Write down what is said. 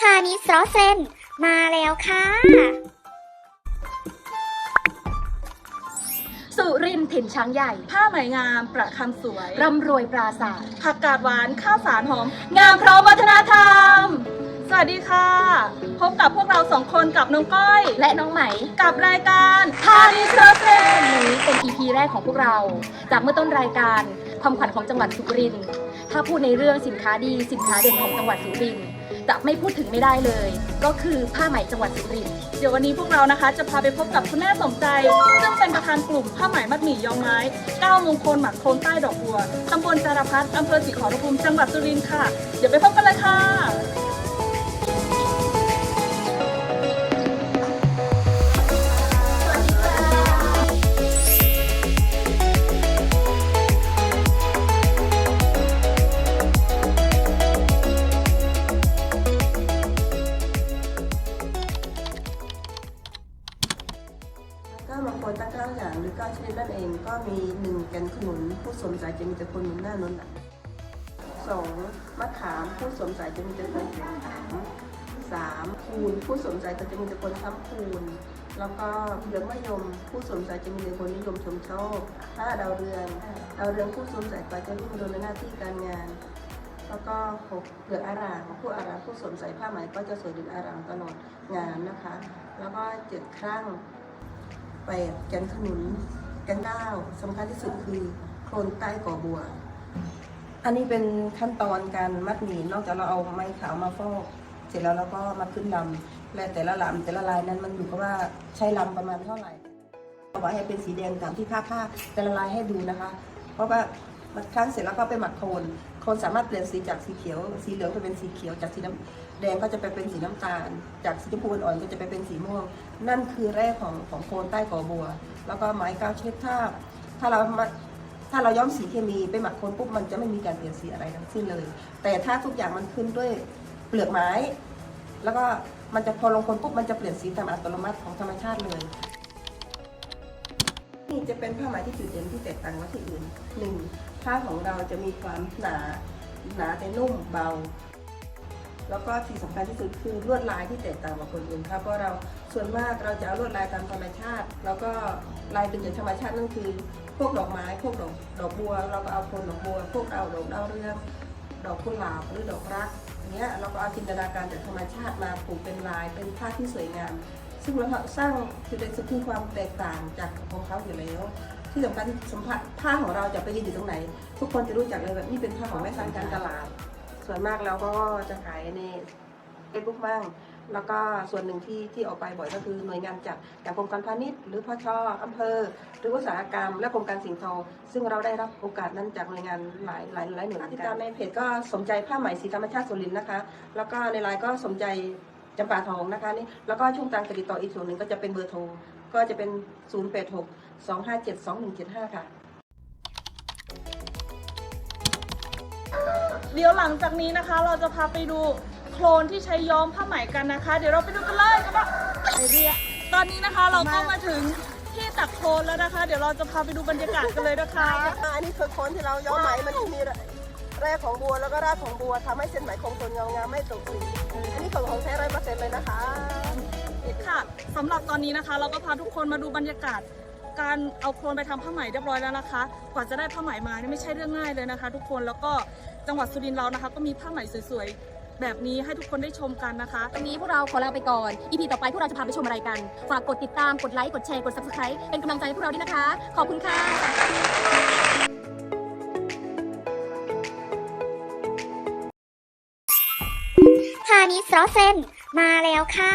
พาณิชย์ซอเซนมาแล้วค่ะ สุรินทร์ถิ่นช้างใหญ่ ผ้าไหมงาม ประคำสวย ร่ำรวยปราศาสตร์ผักกาดหวาน ข้าวสารหอม งามพร้อมวัฒนธรรม สวัสดีค่ะ พบกับพวกเราสองคนกับน้องก้อย และน้องไหม กับรายการพาณิชย์โรเซนนี้เป็น EP แรกของพวกเรา จากเมื่อต้นรายการความขวัญของจังหวัดสุรินทร์ถ้าพูดในเรื่องสินค้าดีสินค้าเด่นของจังหวัดสุรินทร์ จะไม่พูดถึงไม่ได้เลย ก็คือผ้าไหมจังหวัดสุรินทร์เดี๋ยววันนี้พวกเรานะคะจะพาไปพบกับคุณแม่สมใจ ซึ่งเป็นประธานกลุ่มผ้าไหมมัดหมี่ยอมไม้ก้ามงคลหมักโคนใต้ดอกบัวตำบลจารพัฒน์อำเภอศรีขอรภูมิจังหวัดสุรินทร์ค่ะ เดี๋ยวไปพบกันเลยค่ะ ก็บางคนตั้งเก้าอย่างหรือเก้าชนิดนั่นเองก็มีหนึ่งแกนขนุนผู้สวมใส่จะมีแต่คนหนุนหน้านนท์สองมะขามผู้สวมใส่จะมีแต่คนขามสามคูณผู้สวมใส่จะมีแต่คนค้ำคูณแล้วก็เหลืองมะยมผู้สวมใส่จะมีแต่คนนิยมชมชอบห้าดาวเรืองดาวเรืองผู้สวมใส่ไปจะรุ่งเรืองในหน้าที่การงานแล้วก็หกเหลืองอารามผู้อารามผู้สวมใส่ผ้าไหมก็จะสวยด่นอารามตลอดงานนะคะ แล้วก็เจ็ดครั้ง แปดแกนขนุน แกนเก้าสำคัญที่สุดคือโคลนใต้ก่อบัว อันนี้เป็นขั้นตอนการมัดหมี่นอกจากเราเอาไม้ขาวมาฟอกเสร็จแล้วเราก็มาขึ้นลำและแต่ละลำแต่ละลายนั้นมันอยู่กับว่าใช้ลำประมาณเท่าไหร่เอาไว้ให้เป็นสีแดงตามที่ผ้าผ้าแต่ละลายให้ดูนะคะ เพราะว่ามันครั้งเสร็จแล้วก็ไปหมักโคลน คนสามารถเปลี่ยนสีจากสีเขียว สีเหลืองไปเป็นสีเขียว จากสีน้ำแดงก็จะไปเป็นสีน้ำตาล จากสีชมพูอ่อนก็จะไปเป็นสีม่วง นั่นคือแร่ของของโคลนใต้กอบัว แล้วก็ไม้ก้าวเช็ดถ้าถ้าเรามาถ้าเราย้อมสีเคมีไปหมักโคลนปุ๊บมันจะไม่มีการเปลี่ยนสีอะไรทั้งสิ้นเลย แต่ถ้าทุกอย่างมันขึ้นด้วยเปลือกไม้ แล้วก็มันจะพอลงโคลนปุ๊บมันจะเปลี่ยนสีตามอัตโนมัติของธรรมชาติเลยนี่จะเป็นผ้าไหมที่จุดเด่นที่แตกต่างจากที่อื่นหนึ่ง ผ้าของเราจะมีความหนาหนาแต่นุ่มเบา แล้วก็ที่สำคัญที่สุดคือลวดลายที่แตกต่างจากคนอื่นครับเพราะเราส่วนมากเราจะเอาลวดลายตามธรรมชาติ แล้วก็ลายดึงจากธรรมชาตินั่นคือพวกดอกไม้พวกดอกดอกบัว เราก็เอาคนดอกบัว พวกดาวดอกดาวเรืองดอกกุหลาบหรือดอกรักอย่างเงี้ยเราก็เอาจินตนาการจากธรรมชาติมาปลูกเป็นลายเป็นผ้าที่สวยงาม ซึ่งเราสร้างจุดเด่นสุดคือความแตกต่างจากของเขาอยู่แล้ว ที่สำคัญสัมผัสผ้าของเราจะไปยืนอยู่ตรงไหน ทุกคนจะรู้จักเลยแบบนี่เป็นผ้าของแม่สายการตลาด ส่วนมากเราก็จะขายในเฟซบุ๊กบ้างแล้วก็ส่วนหนึ่งที่ที่ออกไปบ่อยก็คือหน่วยงานจากอย่างกรมการพาณิชย์หรือพชอำเภอ หรืออุตสาหกรรม และกรมการสิ่งทอซึ่งเราได้รับโอกาสนั้นจากหน่วยงานหลายหลายหลายหน่วยงานติดตามในเพจก็สมใจผ้าไหมสีธรรมชาติสุรินทร์นะคะ แล้วก็ในไลน์ก็สมใจจำปาทองนะคะนี่แล้วก็ช่องทางการติดต่ออีกส่วนหนึ่งก็จะเป็นเบอร์โทรก็จะเป็น 0 8 6 2 5 7 2 1 7 5 ค่ะ เดี๋ยวหลังจากนี้นะคะ เราจะพาไปดูโคลนที่ใช้ย้อมผ้าไหมกันนะคะ เดี๋ยวเราไปดูกันเลยกันว่าไอเดียตอนนี้นะคะเราก็มาถึงที่ตักโคลนแล้วนะคะ เดี๋ยวเราจะพาไปดูบรรยากาศกันเลยนะคะ อันนี้คือโคนที่เราย้อมไหมมันจะมีแร่ของบัวแล้วก็รากของบัวทำให้เส้นไหมคงทนเงางามไม่ตกสีอันนี้ของของแท้ร้อยเปอร์เซ็นต์เลยนะคะค่ะสำหรับตอนนี้นะคะ เราก็พาทุกคนมาดูบรรยากาศ การเอาโคลนไปทำผ้าไหมเรียบร้อยแล้วนะคะ กว่าจะได้ผ้าไหมมานี่ไม่ใช่เรื่องง่ายเลยนะคะ ทุกคนแล้วก็จังหวัดสุรินทร์เรานะคะ ก็มีผ้าไหมสวยๆแบบนี้ให้ทุกคนได้ชมกันนะคะ วันนี้พวกเราขอลาไปก่อน EP ต่อไปพวกเราจะพาไปชมอะไรกัน ฝากกดติดตามกดไลค์กดแชร์กด subscribe เป็นกำลังใจให้พวกเราด้วยนะคะ ขอบคุณค่ะพาณิชย์ซอเซนมาแล้วค่ะ